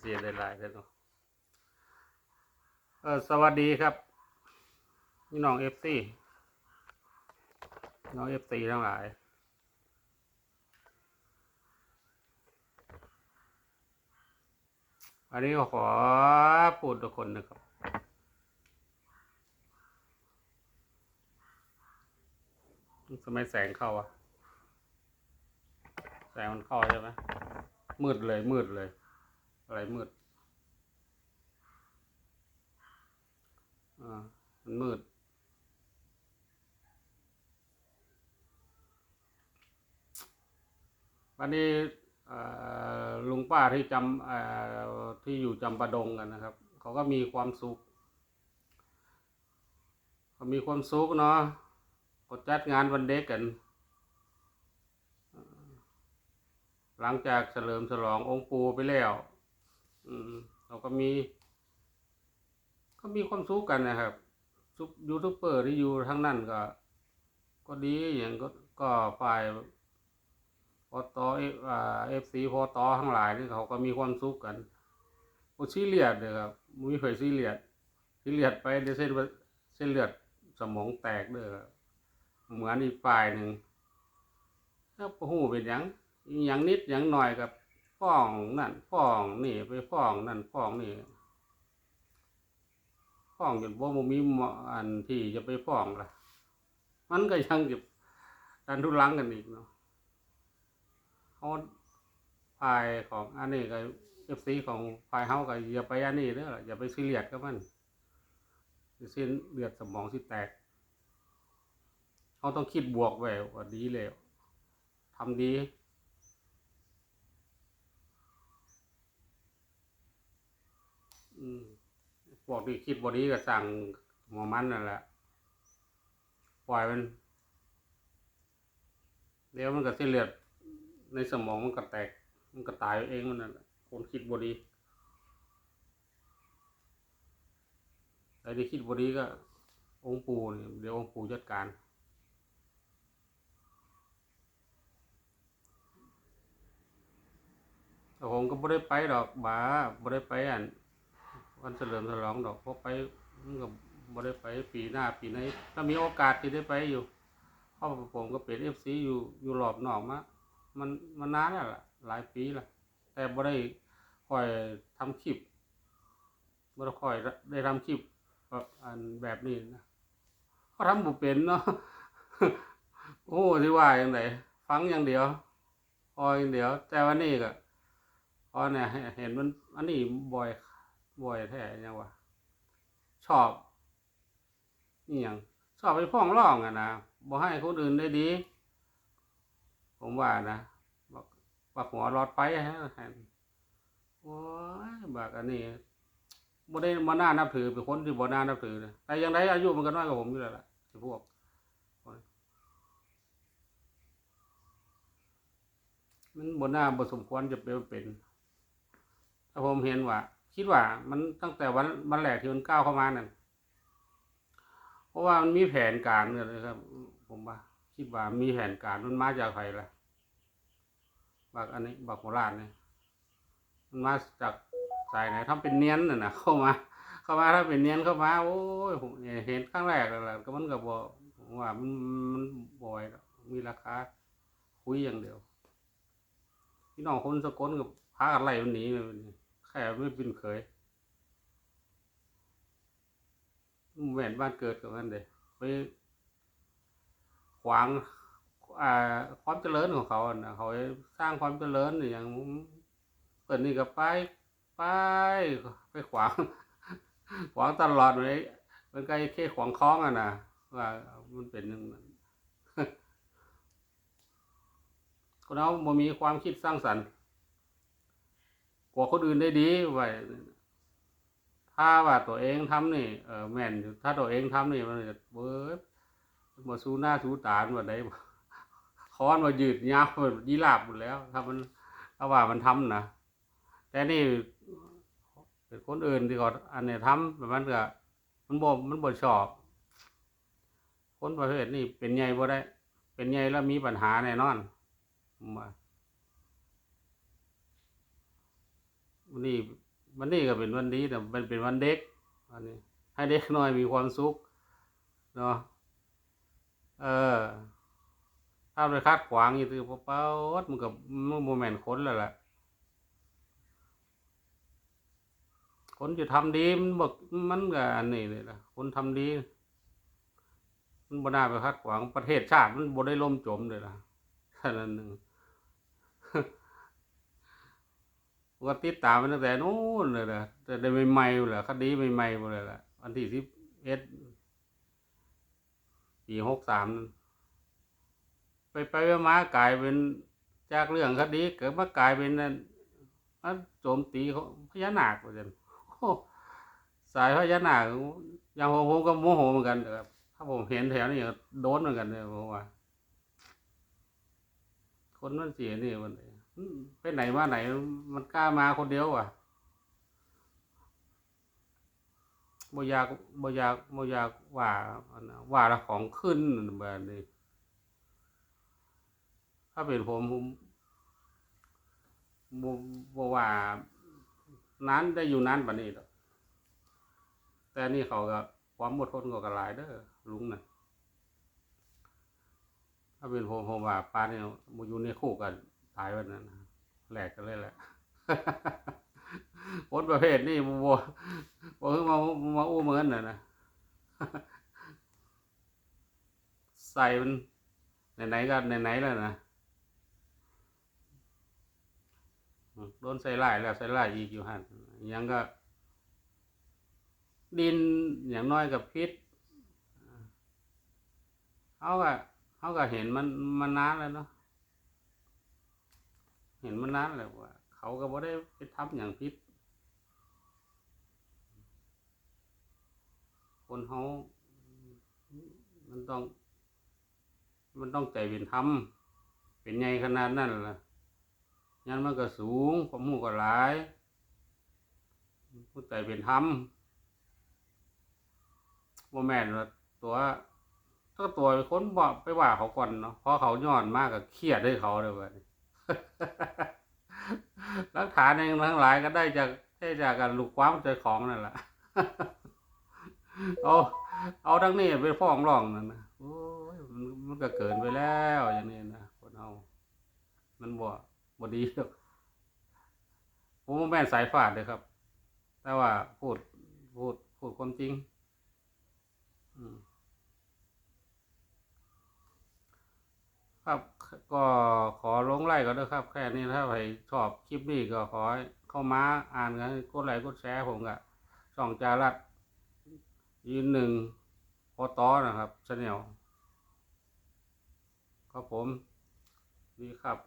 เสียหลายๆเลยเออสวัสดีครับนี่น้องเอฟซีน้องเอฟซีทั้งหลายอันนี้ขอพูดทุกคนนะครับสมัยแสงเข้าอะแสงมันเข้าใช่ไหม มืดเลยมืดเลย อะไรมืดอ่ามันมืด วันนี้ลุงป้าที่จำที่อยู่จำปาดงกันนะครับ เขาก็มีความสุขเขามีความสุขเนาะก็จัดงานวันเด็กกันเอ่อ หลังจากเฉลิมฉลององค์ปู่ไปแล้ว อืมเราก็มี ก็มีความสุขกันนะครับซุปยูทูบเบอร์ที่อยู่ทั้งนั้นก็ ก็ดีอย่างก็ก็ฝ่ายพอตอเอฟอ่าเอฟซีพอตอทั้งหลายนี่เขาก็มีความสุขกันโอซีเลียดเลยครับมีเผยซีเลียดซีเลียดไปเดเส้นเส้นเลือดสมองแตกเด้อเหมือนอีกฝ่ายหนึ่งแล้วปหูเป็นยัง อย่างนิดอย่างหน่อยกับฟ้องนั่นฟ้องนี่ไปฟ้องนั่นฟ้องนี่ฟ้องจนว่ามันมีออันที่จะไปฟ้องละมันก็ยังจะดันทุลังกันอีกเนาะเขาฝ่ายของอันนี้ก็เอฟซีของฝ่ายเฮาก็อย่าไปอันนี้เด้ออย่าไปซีเรียสกับมันเส้นเลือดสมองสิแตกเขาต้องคิดบวกไว้ว่าดีแล้วทำดี อืม พวกที่คิดบดีก็สั่งหมอมันนั่นแหละปล่อยมันเดี๋ยวมันก็เส้นเลือดในสมองมันก็แตก มันก็ตายเองมันนั่นแหละคนคิดบดีใครที่คิดบดีก็ องค์ปู่นี่เดี๋ยวองค์ปู่จัดการแต่ผมก็ไม่ได้ไปดอกบ้าไม่ได้ไปอัน วันเฉลิมฉลองดอกเพราะไปมันก็ไม่ได้ไปปีหน้าปีไหนถ้ามีโอกาสที่ได้ไปอยู่พราะผมก็เป็นเอฟซีอยู่อยู่รอบนอกมามันมันนานแล้วล่ะ หลายปีละแต่บ่ได้คอยทำคลิปบ่ได้คอยได้ทำคลิปแบบอันแบบนี้นะเขาทำบุเป็นเนาะโอ้ที่ว่าอย่างไรฟังอย่างเดียวพออย่างเดียว แต่วันนี้ก็พอเนี่ยเห็นมันอันนี้บ่อย บ่อยแท้ยังวะชอบนี่ยังชอบไปพ้องร้องอะนะบ่ให้คนอื่นได้ดี ผมว่านะบักบักหัวรอดไปฮะโอ้ยบักอันนี้บ่ได้มาน่านับถือเป็นคนที่บ่น่านับถือนะแต่ยังไงอายุมันก็น้อยกว่าผมอยู่แล้วล่ะพวกมันบนหน้าบทสมควรจะเป็นเป็น ถ้าผมเห็นว่า คิดว่า มันตั้งแต่วันวันแรกที่มันก้าวเข้ามานั่นเพราะว่ามันมีแผนการเนี่ยเลยครับ ผมว่า คิดว่ามีแผนการมันมาจากใครล่ะบักอันนี้บักโบราณเนี่ยมันมาจากสายไหนทำเป็นเนียนน่ะนะเข้ามา เข้ามาถ้าเป็นเนียนเข้ามาโอ้ยผมเห็นครั้งแรกแล้วก็มันก็บอกว่ามันมันบ่อยมีราคาคุยอย่างเดียวพี่น้องคนสกลกับพากันไล่มันหนีไปนี่ แค่ไม่เป็นเคยแหวนบ้านเกิดกับมันเด้ไปขวางความเจริญของเขาอะนะเขาสร้างความเจริญอย่างเปิดนี่ก็ไปไปไปขวาง ขวางตลอดเลยมันก็แค่ขวางคล้องอะนะว่ามันเป็นอย่างนั้นคนเราบ่มีความคิดสร้างสรรค์ ว่าคนอื่นได้ดีไว้ถ้าว่าตัวเองทำนี่เออแม่นอยู่ถ้าตัวเองทำนี่มันจะเบิดมาสู้หน้าสู้ตามาได้บ่ค้อนมายืดยาวยีราบหมดแล้ว ถ้ามันถ้าว่ามันทำนะแต่นี่เป็นคนอื่นที่เขาอันนี้ทำแบบนั้นก็มันบ่มันบ่ชอบ คนประเภทนี้เป็นใหญ่บ่ได้ เป็นใหญ่แล้วมีปัญหาแน่นอน ผม วันนี้วันนี้ก็เป็นวันดีแต่มันเป็นวันเด็กวันนี้ ให้เด็กน้อยมีความสุขเนาะเออถ้าไปคาดขวางอยู่ตือเป้าๆมันกับมันโมแมนต์คนแล้วล่ะคนจะทำดีมันบอกมันก็อันนี้เลยล่ะคนทำดี มันบ่น่าไปคาดขวางประเทศชาติมันบ่ได้ล่มจมเลยล่ะแค่นั้นหนึ่ง ผมก็ติดตามมันตั้งแต่นู้นเลยล่ะแต่ได้ใหม่ๆอยู่แหละคดีใหม่ๆหมดเลยล่ะวันที่สิบเอ็ดปีหกสามไปไปมากลายเป็นจากเรื่องคดีเกิดมากลายเป็นนั่นมันโจมตีเขาพญานาคว่าจันโอ้สายพญานาคอย่างผมผมก็โมโหเหมือนกันครับถ้าผมเห็นแถวนี้โดนเหมือนกันเลยผมว่าคนมันเสียนี่มัน ไปไหนมาไหนมันกล้ามาคนเดียวอะบอยากบอยากบอยากว่าว่าละของขึ้นแบบนี้ ถ้าเป็นผมผมบ่บ่ว่า นั้นได้อยู่นั้นบัดนี้แต่นี่เขาก็ความอดทนก็กหลายเด้อลุงน่ะถ้าเป็นผมผมว่าปลาเนี่ยมูอยู่ในคู่กัน ตายวันนั้นนะแหลกกันเลยแหละคนประเภทนี้บ่บ่บ่คือมามาอู้เหมือนน่ะนะใส่มันไหนๆก็ไหนๆแล้วนะโดนใส่ลายแล้วใส่ลายอีกอยู่หันยังก็ ดินอย่างน้อยกับพิษเขาก็เขาก็เห็นมันมานานแล้วเนาะ เห็นมานนานแล้วว่า เขาก็บ่ได้ไปทำอย่างพิษคนเขามันต้อง มันต้องใจเป็นธรรมเป็นไงขนาดนั้นล่ะยันมันก็สูงความมูก็หลายผู้ใจเป็นธรรมโมแมนว่าตัวถ้าตัวเป็นคนบอกไปว่าเขาก่อนเนาะเพราะเขาย้อนมากกับเครียดให้เขาเลยแบบนี้ หลักฐานเองทั้งหลายก็ได้จากได้จากการลูกความใจของนั่นแหละเอาเอาทั้งนี้ไปฟ้องร้องนั่นนะโอ้ยมันมันก็เกินไปแล้วอย่างนี้นะคนเอามันบ่บ่ดีหรอกผมแม่นสายฟาดเลยครับ แต่ว่าพูดพูดพูดความจริง อืม ก็ขอลงไล่ก็ได้ครับ แค่นี้ถ้าใครชอบคลิปนี้ก็ขอเข้ามาอ่านกันกดไลค์กดแชร์ผมกะส่องจารัดยืนหนึ่งพอต้อนะครับชาแนลครับผมดีครับ